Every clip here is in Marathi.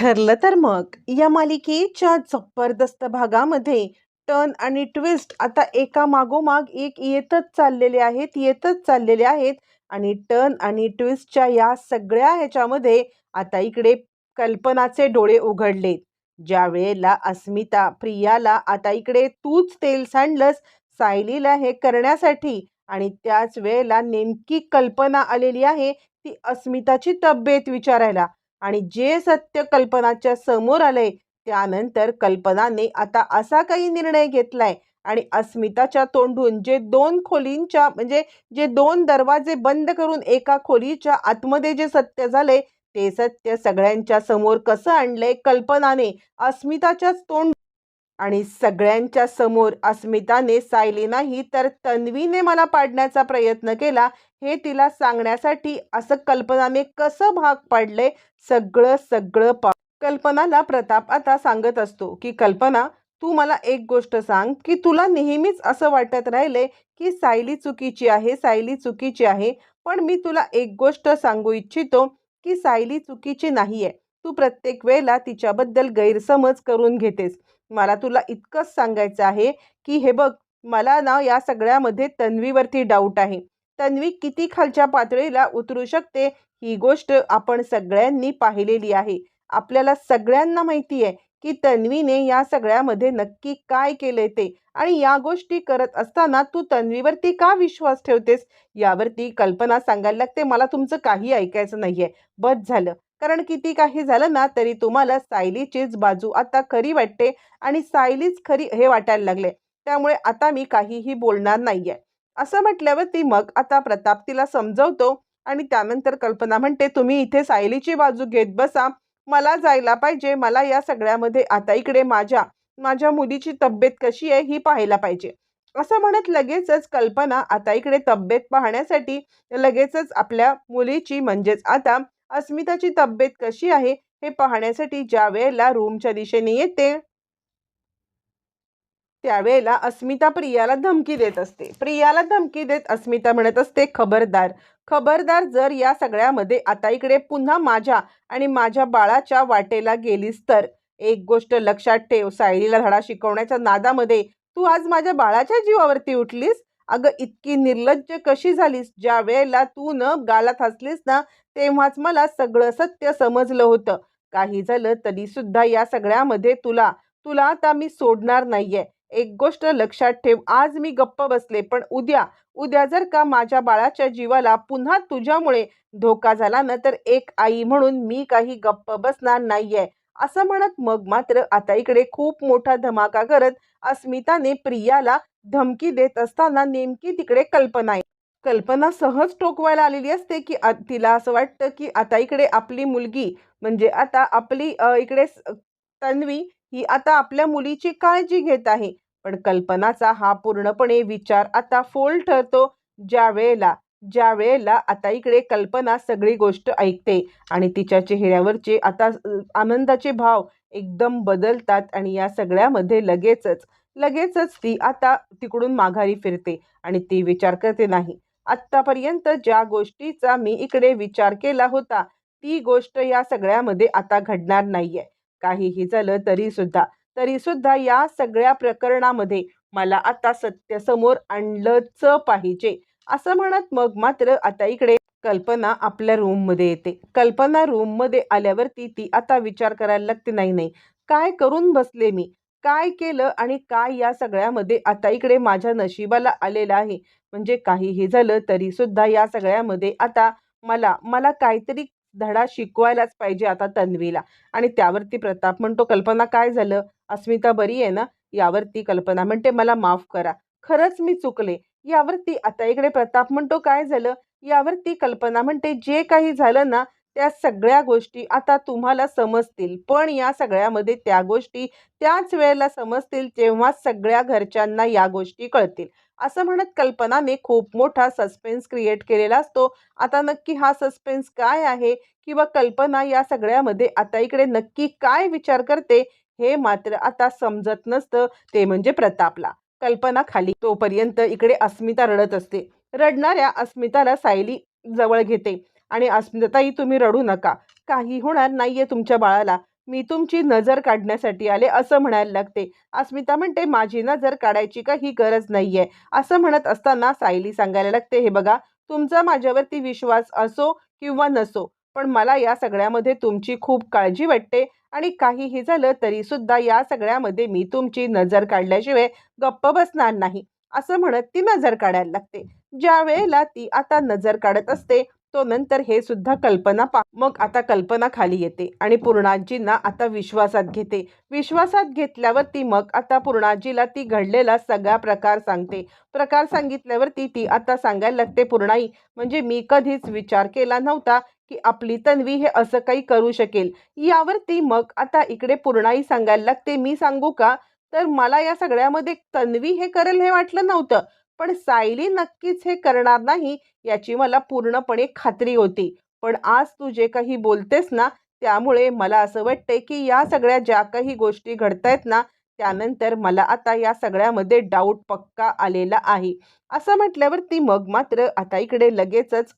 ठरलं तर मग. या मालिकेच्या जबरदस्त भागामध्ये टर्न आणि ट्विस्ट आता एका मागोमाग एक येतच चाललेले आहेत येतच चाललेले आहेत आणि टर्न आणि ट्विस्टच्या या सगळ्या ह्याच्यामध्ये आता इकडे कल्पनाचे डोळे उघडलेत. ज्या वेळेला अस्मिता प्रियाला आता इकडे तूच तेल सांडलंस सायलीला हे करण्यासाठी आणि त्याच वेळेला नेमकी कल्पना आलेली आहे ती अस्मिताची तब्येत विचारायला. आणि जे सत्य कल्पनाच्या समोर आलंय त्यानंतर कल्पनाने आता असा काही निर्णय घेतलाय. आणि अस्मिताच्या तोंडून जे दोन खोलींच्या म्हणजे जे दोन दरवाजे बंद करून एका खोलीच्या आतमध्ये जे सत्य झाले ते सत्य सगळ्यांच्या समोर कसं आणलंय कल्पनाने अस्मिताच्याच तोंड आणि सगळ्यांच्या समोर अस्मिताने सायली नाही तर तन्वीने मला पाडण्याचा प्रयत्न केला हे तिला सांगण्यासाठी असं कल्पनाने कसं भाग पाडले सगळं सगळं पा कल्पनाला प्रताप आता सांगत असतो की कल्पना तू मला एक गोष्ट सांग की तुला नेहमीच असं वाटत राहिले की सायली चुकीची आहे सायली चुकीची आहे पण मी तुला एक गोष्ट सांगू इच्छितो की सायली चुकीची नाही आहे तू प्रत्येक वेळेला तिच्याबद्दल गैरसमज करून घेतेस. मला तुला इतकंच सांगायचं आहे की हे बघ मला ना या सगळ्यामध्ये तन्वीवरती डाऊट आहे. तन्वी किती खालच्या पातळीला उतरू शकते ही गोष्ट आपण सगळ्यांनी पाहिलेली आहे. आपल्याला सगळ्यांना माहिती आहे की तन्वीने या सगळ्यामध्ये नक्की काय केले ते आणि या गोष्टी करत असताना तू तन्वीवरती का विश्वास ठेवतेस? यावरती कल्पना सांगायला लागते. मला तुमचं काही ऐकायचं नाहीये. बस झालं. कारण किती काही झालं ना तरी तुम्हाला सायलीचीच बाजू आता खरी वाटते आणि सायलीच खरी हे वाटायला लागले. त्यामुळे आता मी काहीही बोलणार नाहीये. असं म्हटल्यावरती मग आता प्रताप तिला समजवतो आणि त्यानंतर कल्पना म्हणते तुम्ही इथे सायलीची बाजू घेत बसा. मला जायला पाहिजे. मला या सगळ्यामध्ये आता इकडे माझ्या माझ्या मुलीची तब्येत कशी आहे ही पाहायला पाहिजे. असं म्हणत लगेचच कल्पना आता इकडे तब्येत पाहण्यासाठी लगेचच आपल्या मुलीची म्हणजेच आता अस्मिताची तब्येत कशी आहे हे पाहण्यासाठी ज्या वेळेला रूमच्या दिशेने येते. त्यावेळेला अस्मिता प्रियाला धमकी देत असते. प्रियाला धमकी देत अस्मिता म्हणत असते खबरदार खबरदार जर या सगळ्यामध्ये आता इकडे पुन्हा माझ्या आणि माझ्या बाळाच्या वाटेला गेलीस तर एक गोष्ट लक्षात ठेव सायलीला धडा शिकवण्याच्या नादामध्ये तू आज माझ्या बाळाच्या जीवावरती उठलीस? अगं इतकी निर्लज्ज कशी झालीस? ज्या वेळेला तू न गालात हसलीस ना तेव्हाच मला सगळं सत्य समजलं होतं. काही झालं तरी सुद्धा या सगळ्यामध्ये तुला तुला आता मी सोडणार नाहीये. एक गोष्ट लक्षात ठेव. आज मी गप्प बसले पण उद्या उद्या जर का माझ्या बाळाच्या जीवाला पुन्हा तुझ्यामुळे धोका झाला ना तर एक आई म्हणून मी काही गप्प बसणार नाहीये. असं म्हणत मग मात्र आता इकडे खूप मोठा धमाका करत अस्मिताने प्रियाला धमकी देत असताना नेमकी तिकडे कल्पना आहे. कल्पना सहज टोकवायला आलेली असते की तिला असं वाटतं की आता इकडे आपली मुलगी म्हणजे आता आपली इकडे तन्वी ही आता आपल्या मुलीची काळजी घेत आहे. पण कल्पनाचा हा पूर्णपणे विचार आता फोल ठरतो. ज्या वेळेला ज्या वेळेला आता इकडे कल्पना सगळी गोष्ट ऐकते आणि तिच्या चेहऱ्यावरचे आता आनंदाचे भाव एकदम बदलतात आणि या सगळ्यामध्ये लगेचच लगेचच ती आता तिकडून माघारी फिरते आणि ती विचार करते नाही आत्तापर्यंत ज्या गोष्टीचा मी इकडे विचार केला होता ती गोष्ट या सगळ्यामध्ये आता घडणार नाहीये. काहीही झालं तरी सुद्धा तरी सुद्धा या सगळ्या प्रकरणामध्ये मला आता सत्य समोर आणलंच पाहिजे. असं म्हणत मग मात्र आता इकडे कल्पना आपल्या रूममध्ये येते. कल्पना रूममध्ये आल्यावरती ती आता विचार करायला लागते नाही नाही काय करून बसले मी? काय केलं आणि काय या सगळ्यामध्ये आता इकडे माझ्या नशिबाला आलेलं आहे? म्हणजे काहीही झालं तरी सुद्धा या सगळ्यामध्ये आता मला मला काहीतरी धडा शिकवायलाच पाहिजे आता तन्वीला. आणि त्यावरती प्रताप म्हणतो कल्पना काय झालं? अस्मिता बरी आहे ना? यावरती कल्पना. म्हणते मला माफ करा. खरंच मी चुकले. यावरती आता इकडे प्रताप म्हणतो काय झालं? यावरती कल्पना. म्हणते जे काही झालं ना त्या सगळ्या गोष्टी आता तुम्हाला समजतील. पण या सगळ्यामध्ये त्या गोष्टी त्याच वेळेला समजतील जेव्हा सगळ्या घरच्यांना या गोष्टी कळतील. असं म्हणत कल्पनाने खूप मोठा सस्पेन्स क्रिएट केलेला असतो. आता नक्की हा सस्पेन्स काय आहे? किंवा कल्पना या सगळ्यामध्ये आता इकडे नक्की काय विचार करते? हे मात्र आता समजत नसतं. ते म्हणजे प्रतापला. कल्पना खाली. तोपर्यंत इकडे अस्मिता रडत असते. रडणाऱ्या अस्मिताला सायली जवळ घेते. आणि अस्मिताताई तुम्ही रडू नका. काही होणार नाहीये तुमच्या बाळाला. मी तुमची नजर काढण्यासाठी आले असं म्हणायला लागते. अस्मिता म्हणते माझी नजर काढायची का? ही गरज नाहीये. असं म्हणत असताना सायली सांगायला लागते हे बघा तुमचा माझ्यावरती विश्वास असो किंवा नसो पण मला या सगळ्यामध्ये तुमची खूप काळजी वाटते आणि काहीही झालं तरी सुद्धा या सगळ्यामध्ये मी तुमची नजर काढल्याशिवाय गप्प बसणार नाही. असं म्हणत ती नजर काढायला लागते. ज्या वेळेला ती आता नजर काढत असते तो नंतर हे सुद्धा कल्पना पा मग आता कल्पना खाली येते आणि पूर्णाजींना आता विश्वासात घेते. विश्वासात घेतल्यावर ती मग आता पूर्णाजीला ती घडलेला सगळा प्रकार सांगते. प्रकार सांगितल्यावरती ती आता सांगायला लागते पूर्णाई म्हणजे मी कधीच विचार केला नव्हता की आपली तन्वी हे असं काही करू शकेल. यावर ती मग आता इकडे पूर्णाई सांगायला लागते मी सांगू का? तर मला या सगळ्यामध्ये तन्वी हे करेल हे वाटलं नव्हतं. पण सायली नक्कीच हे करणार नाही याची मला पूर्णपणे खात्री होती. पण आज तू जे काही बोलतेस ना त्यामुळे मला असं वाटतंय की या सगळ्या ज्या काही गोष्टी घडतायत ना त्यानंतर मला आता या सगळ्यामध्ये डाऊट पक्का आलेला आहे. असं म्हटल्यावरती मग मात्र आता इकडे लगेचच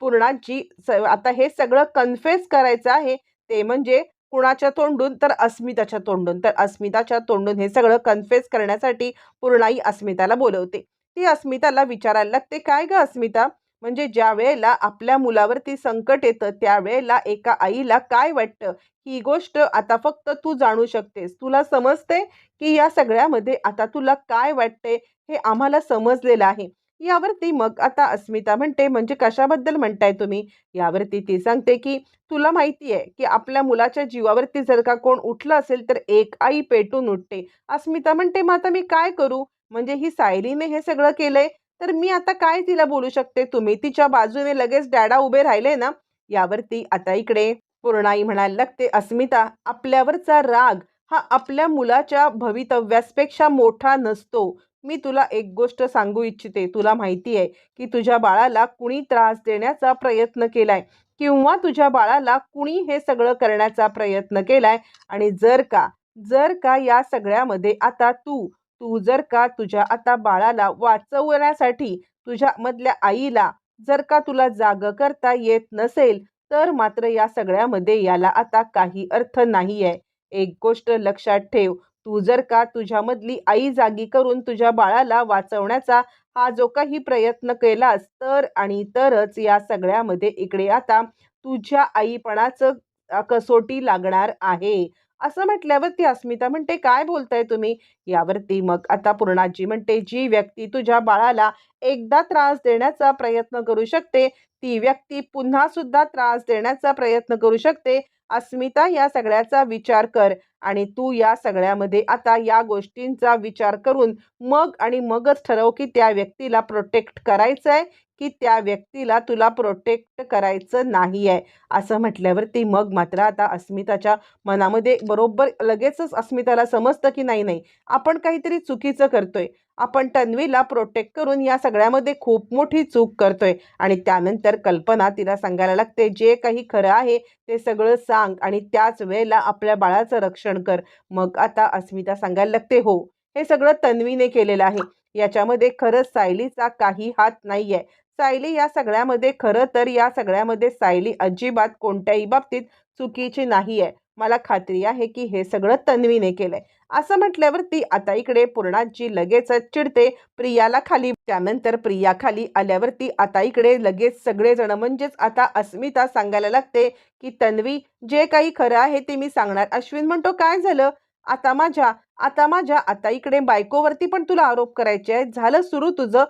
पूर्णाची स आता हे सगळं कन्फेस करायचं आहे ते म्हणजे कुणाच्या तोंडून तर अस्मिताच्या तोंडून. तर अस्मिताच्या तोंडून हे सगळं कन्फेस करण्यासाठी पूर्णाई अस्मिताला बोलवते. ती अस्मिताला विचारायला लागते काय ग अस्मिता? म्हणजे ज्या वेळेला आपल्या मुलावरती संकट येतं त्यावेळेला एका आईला काय वाटतं? ही गोष्ट आता फक्त तू जाणू शकतेस. तुला समजते की या सगळ्यामध्ये आता तुला काय वाटते हे आम्हाला समजलेलं आहे. यावरती मग आता अस्मिता म्हणते म्हणजे कशाबद्दल म्हणताय तुम्ही? यावरती ती सांगते की तुला माहिती आहे की आपल्या मुलाच्या जीवावरती जर का कोण उठलं असेल तर एक आई पेटून उठते. अस्मिता म्हणते मग आता मी काय करू? म्हणजे ही सायलीने हे सगळं केलंय तर मी आता काय तिला बोलू शकते? तुम्ही तिच्या बाजूने लगेच डॅडा उभे राहिले ना? यावरती आता इकडे पूर्णाई म्हणायला लागते अस्मिता आपल्यावरचा राग हा आपल्या मुलाच्या भवितव्यासपेक्षा मोठा नसतो. मी तुला एक गोष्ट सांगू इच्छिते. तुला माहिती आहे की तुझ्या बाळाला कुणी त्रास देण्याचा प्रयत्न केलाय किंवा तुझ्या बाळाला कुणी हे सगळं करण्याचा प्रयत्न केलाय आणि जर का जर का या सगळ्यामध्ये आता तू तू जर का तुझ्या आता बाळाला वाचवण्यासाठी तुझ्या मधल्या आईला जर का तुला जाग करता येत नसेल तर मात्र या सगळ्यामध्ये याला आता काही अर्थ नाही आहे एक गोष्ट लक्षात ठेव. तू जर का तुझ्यामधली आई जागी करून तुझ्या बाळाला वाचवण्याचा हा जो काही प्रयत्न केलास तर आणि तरच या सगळ्यामध्ये इकडे आता तुझ्या आईपणाचं कसोटी लागणार आहे. असं म्हटल्यावरती अस्मिता म्हणते काय बोलताय तुम्ही? यावरती मग आता पूर्णाजी म्हणते जी व्यक्ती तुझ्या बाळाला एकदा त्रास देण्याचा प्रयत्न करू शकते ती व्यक्ती पुन्हा सुद्धा त्रास देण्याचा प्रयत्न करू शकते अस्मिता या सगळ्याचा विचार कर आणि तू या सगळ्यामध्ये आता या गोष्टींचा विचार करून मग आणि मगच ठरव की त्या व्यक्तीला प्रोटेक्ट करायचं आहे की त्या व्यक्तीला तुला प्रोटेक्ट करायचं नाही आहे असं म्हटल्यावरती मग मात्र आता अस्मिताच्या मनामध्ये बरोबर लगेचच अस्मिताला समजतं की नाही नाही. आपण काहीतरी चुकीचं करतोय. आपण तन्वीला प्रोटेक्ट करून या सगळ्यामध्ये खूप मोठी चूक करतोय. आणि त्यानंतर कल्पना तिला सांगायला लागते जे काही खरं आहे ते सगळं सांग आणि त्याच वेळेला आपल्या बाळाचं रक्षण कर. मग आता अस्मिता सांगायला लागते हो हे सगळं तन्वीने केलेलं आहे. याच्यामध्ये खरंच सायलीचा काही हात नाही आहे सायली या सगळ्यामध्ये खरं तर या सगळ्यामध्ये सायली अजिबात कोणत्याही बाबतीत चुकीची नाही आहे मला खात्री आहे की हे सगळं तन्वीने केलंय. असं म्हटल्यावरती आता इकडे पूर्णाजी लगेचच चिडते. प्रियाला खाली त्यानंतर प्रिया खाली आल्यावरती आता इकडे लगेच सगळेजण म्हणजेच आता अस्मिता सांगायला लागते की तन्वी जे काही खरं आहे ते मी सांगणार. अश्विन म्हणतो काय झालं? आता माझ्या आता माझ्या आता इकडे बायकोवरती पण तुला आरोप करायचे आहेत? झालं सुरू तुझं?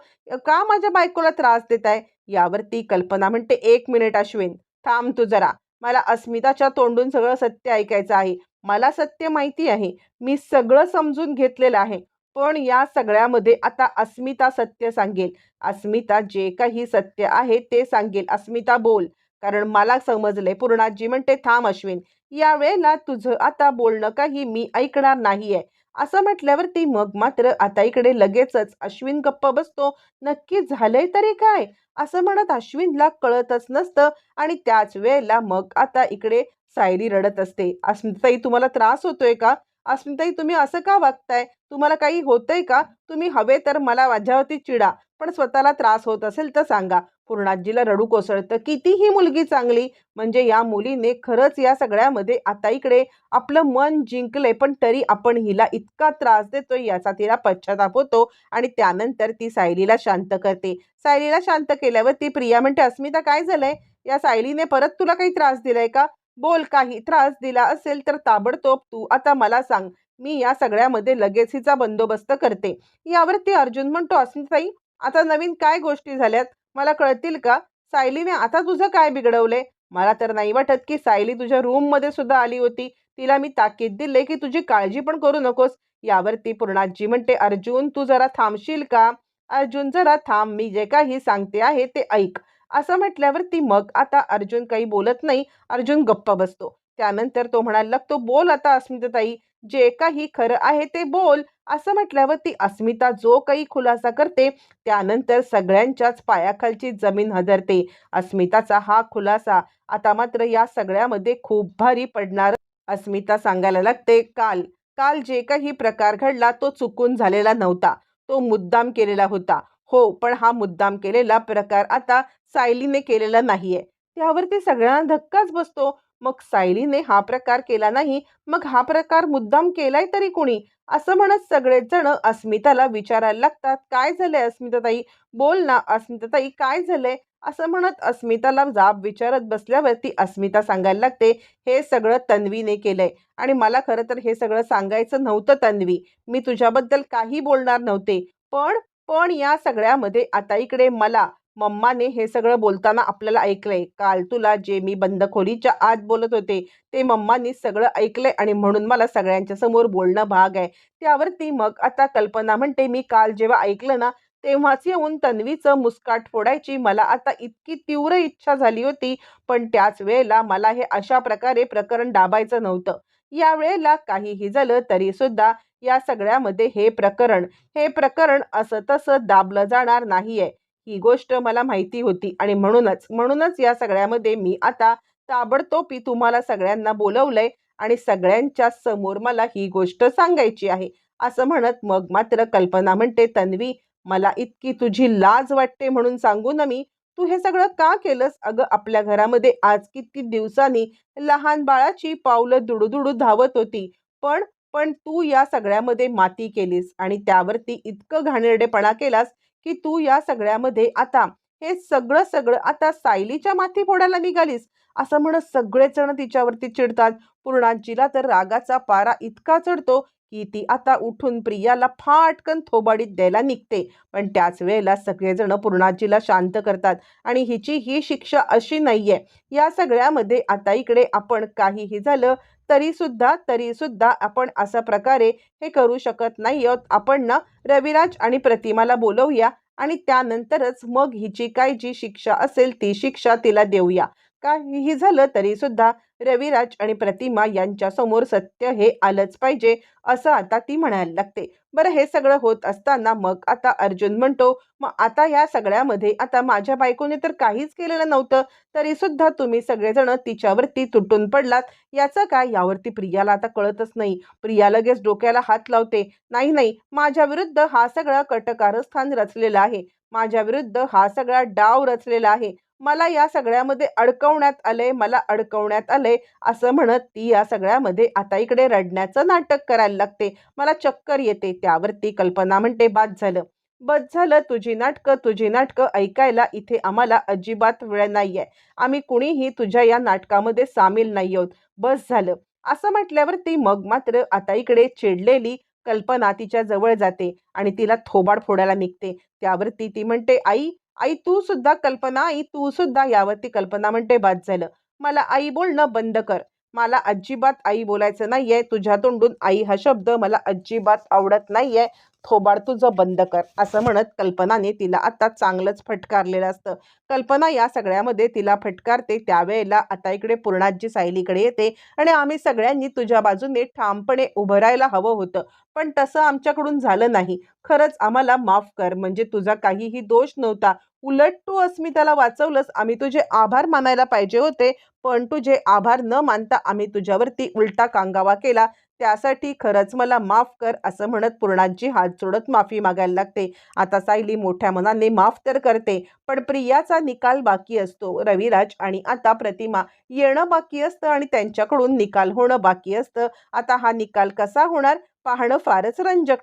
का माझ्या बायकोला त्रास देत आहे यावरती कल्पना म्हणते एक मिनिट अश्विन थांब तू जरा. मला अस्मिताच्या तोंडून सगळं सत्य ऐकायचं आहे. मला सत्य माहिती आहे. मी सगळं समजून घेतलेलं आहे. पण या सगळ्यामध्ये आता अस्मिता सत्य सांगेल. अस्मिता जे काही सत्य आहे ते सांगेल. अस्मिता बोल. कारण मला समजले पूर्णाजी म्हणते थांब अश्विन. या वेळेला तुझं आता बोलणं काही मी ऐकणार नाहीये. असं म्हटल्यावरती मग मात्र आता इकडे लगेचच अश्विन गप्प बसतो नक्की झालंय तरी काय? असं म्हणत अश्विनला कळतच नसतं आणि त्याच वेळेला मग आता इकडे सायरी रडत असते. अस्मिताई तुम्हाला त्रास होतोय का? अस्मिताई तुम्ही असं का वागताय? तुम्हाला काही होतंय का? तुम्ही हवे तर मला माझ्यावरती चिडा पण स्वतःला त्रास होत असेल तर सांगा. पूर्णाजीला रडू कोसळतं. किती ही मुलगी चांगली म्हणजे या मुलीने खरंच या सगळ्यामध्ये आता इकडे आपलं मन जिंकलंय पण तरी आपण हिला इतका त्रास देतो याचा तिला पश्चाताप होतो आणि त्यानंतर ती सायलीला शांत करते. सायलीला शांत केल्यावर ती प्रिया म्हणते अस्मिता काय झालंय? या सायलीने परत तुला काही त्रास दिलाय का? बोल काही त्रास दिला असेल तर ताबडतोब तू आता मला सांग. मी या सगळ्यामध्ये लगेच हिचा बंदोबस्त करते. यावरती अर्जुन म्हणतो अस्मिताई आता नवीन काय गोष्टी झाल्यात? मला कळतील का? सायलीने आता तुझं काय बिघडवले मला तर नाही वाटत की सायली तुझ्या रूममध्ये सुद्धा आली होती. तिला मी ताकीद दिले की तुझी काळजी पण करू नकोस. यावरती पूर्णाजी म्हणते अर्जुन तू जरा थांबशील का? अर्जुन जरा थांब. मी जे काही सांगते आहे ते ऐक. असं म्हटल्यावरती मग आता अर्जुन काही बोलत नाही. अर्जुन गप्प बसतो. त्यानंतर तो म्हणायला लागतो बोल आता अस्मिताताई जे काही खरं आहे ते बोल. असं म्हटल्यावर ती अस्मिता जो काही खुलासा करते त्यानंतर सगळ्यांच्याच पायाखालची जमीन हदरते अस्मिताचा हा खुलासा आता मात्र या सगळ्यामध्ये खूप भारी पडणार. अस्मिता सांगायला लागते काल काल जे काही प्रकार घडला तो चुकून झालेला नव्हता. तो मुद्दाम केलेला होता. हो पण हा मुद्दाम केलेला प्रकार आता सायलीने केलेला नाहीये. त्यावर ते सगळ्यांना धक्काच बसतो. मग सायलीने हा प्रकार केला नाही मग हा प्रकार मुद्दाम केलाय तरी कुणी? असं म्हणत सगळेच जण अस्मिताला विचारायला लागतात काय झालंय अस्मिताताई? बोल ना अस्मिताताई काय झालंय? असं म्हणत अस्मिताला जाब विचारत बसल्यावरती अस्मिता सांगायला लागते हे सगळं तन्वीने केलंय आणि मला खरं तर हे सगळं सांगायचं नव्हतं तन्वी. मी तुझ्याबद्दल काही बोलणार नव्हते. पण पण या सगळ्यामध्ये आता इकडे मला मम्माने हे सगळं बोलताना आपल्याला ऐकलंय. काल तुला जे मी बंद खोलीच्या आत बोलत होते ते मम्मानी सगळं ऐकलंय आणि म्हणून मला सगळ्यांच्या समोर बोलणं भाग आहे. त्यावरती मग आता कल्पना म्हणते मी काल जेव्हा ऐकलं ना तेव्हाच येऊन तन्वीचं मुस्काट फोडायची मला आता इतकी तीव्र इच्छा झाली होती पण त्याच वेळेला मला हे अशा प्रकारे प्रकरण दाबायचं नव्हतं. या वेळेला काहीही झालं तरी सुद्धा या सगळ्यामध्ये हे प्रकरण हे प्रकरण असं तसं दाबलं जाणार नाहीये. ही गोष्ट मला माहिती होती. आणि म्हणूनच म्हणूनच या सगळ्यामध्ये मी आता ताबडतोबी तुम्हाला सगळ्यांना बोलवलंय आणि सगळ्यांच्या समोर मला ही गोष्ट सांगायची आहे. असं म्हणत मग मात्र कल्पना म्हणते तन्वी मला इतकी तुझी लाज वाटते म्हणून सांगू ना मी. तू हे सगळं का केलंस? अगं आपल्या घरामध्ये आज किती दिवसांनी लहान बाळाची पावलं दुडूदुडू धावत होती. पण पण तू या सगळ्यामध्ये माती केलीस आणि त्यावरती इतकं घाणेरडेपणा केलास की तू या सगळ्यामध्ये आता हे सगळं सगळं आता सायलीच्या माथी फोडायला निघालीस. असं म्हणत सगळेच जण तिच्यावरती चिडतात. पूर्णाजीला तर रागाचा पारा इतका चढतो की ती आता उठून प्रियाला फाटकन थोबाडीत द्यायला निघते. पण त्याच वेळेला सगळेजण पूर्णाजीला शांत करतात आणि हिची ही शिक्षा अशी नाहीये. या सगळ्यामध्ये आता इकडे आपण काहीही झालं तरीसुद्धा तरीसुद्धा आपण अशा प्रकारे हे करू शकत नाही आहोत आपण ना रविराज आणि प्रतिमाला बोलवूया आणि त्यानंतरच मग हिची काय जी शिक्षा असेल ती शिक्षा तिला देऊया. काहीही झालं तरीसुद्धा रविराज आणि प्रतिमा यांच्यासमोर सत्य हे आलंच पाहिजे असं आता ती म्हणायला लागते. बरं हे सगळं होत असताना मग आता अर्जुन म्हणतो मग आता या सगळ्यामध्ये आता माझ्या बायकोने तर काहीच केलेलं नव्हतं तरी सुद्धा तुम्ही सगळेजण तिच्यावरती तुटून पडलात. याचं काय? यावरती प्रियाला आता कळतच नाही. प्रिया लगेच डोक्याला हात लावते नाही नाही माझ्या विरुद्ध हा सगळा कटकारस्थान रचलेला आहे. माझ्या विरुद्ध हा सगळा डाव रचलेला आहे. मला या सगळ्यामध्ये अडकवण्यात आलंय मला अडकवण्यात आलंय असं म्हणत ती या सगळ्यामध्ये आता इकडे रडण्याचं नाटक करायला लागते. मला चक्कर येते त्यावरती कल्पना म्हणते बाद झालं. बस झालं तुझी नाटकं तुझी नाटकं ऐकायला इथे आम्हाला अजिबात वेळ नाही आहे आम्ही कुणीही तुझ्या या नाटकामध्ये सामील नाही आहोत. बस झालं. असं म्हटल्यावरती मग मात्र आता इकडे चिडलेली कल्पना तिच्या जवळ जाते आणि तिला थोबाड फोडायला निघते. त्यावरती ती म्हणते आई आई तू सुद्धा कल्पना आई तू सुद्धा यावरती कल्पना म्हणते बाद झालं. मला आई बोलणं बंद कर. मला अजिबात आई बोलायचं नाहीये. तुझ्या तोंडून आई हा शब्द मला अजिबात आवडत नाहीये. थोबाड तुझं बंद कर असं म्हणत कल्पनाने तिला आता चांगलंच फटकारलेलं असतं. कल्पना या सगळ्यामध्ये तिला फटकारते त्यावेळेला आता इकडे पूर्णाजी सायलीकडे येते आणि आम्ही सगळ्यांनी तुझ्या बाजूने ठामपणे उभं राहायला हवं होतं. पण तसं आमच्याकडून झालं नाही. खरंच आम्हाला माफ कर म्हणजे तुझा काहीही दोष नव्हता. उलट तू अस्मिताला वाचवलंस आम्ही तुझे आभार मानायला पाहिजे होते. पण तुझे आभार न मानता आम्ही तुझ्यावरती उलटा कांगावा केला. त्यासाठी खरंच मला माफ कर असं म्हणत पूर्णांची हात जोडत माफी मागायला लागते. आता सायली मोठ्या मनाने माफ तर करते पण प्रियाचा निकाल बाकी असतो. रविराज आणि आता प्रतिमा येणं बाकी असतं आणि त्यांच्याकडून निकाल होणं बाकी असतं. आता हा निकाल कसा होणार? पाहणं फारच रंजक.